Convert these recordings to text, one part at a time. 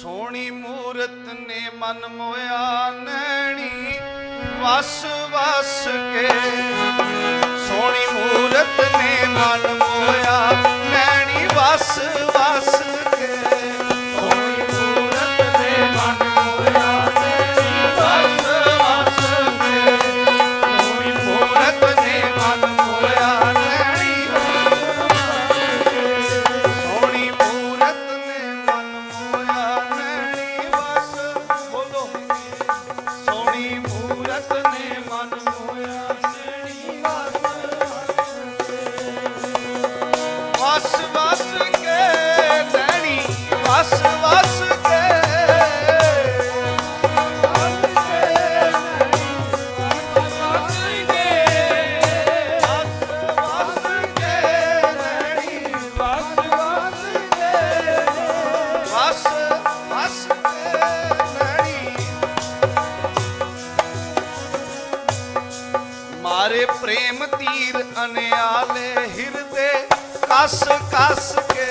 ਸੋਹਣੀ ਮੂਰਤ ਨੇ ਮਨ ਮੋਇਆ ਨੈਣੀ ਵਸ ਵਸ ਕੇ। ਸੋਹਣੀ ਮੂਰਤ ਨੇ ਮਨ ਮਾਰੇ ਪ੍ਰੇਮ ਤੀਰ ਅਨਿਆਲੇ ਹਿਰਦੇ ਕਸ ਕਸ ਕੇ।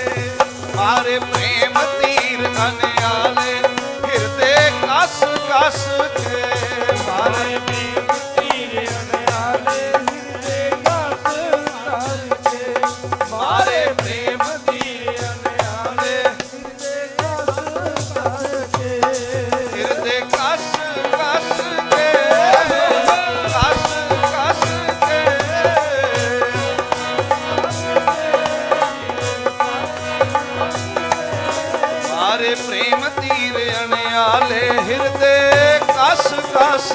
ਮਾਰੇ ਪ੍ਰੇਮ ਤੀਰ ਅਨਿਆਲੇ ਹਿਰਦੇ ਕਸ ਕਸ ਮਾਰੇ ਪ੍ਰੇਮ ਤੀਰ ਅਣਿਆਲੇ ਹਿਰਦੇ ਕਸ ਕਸ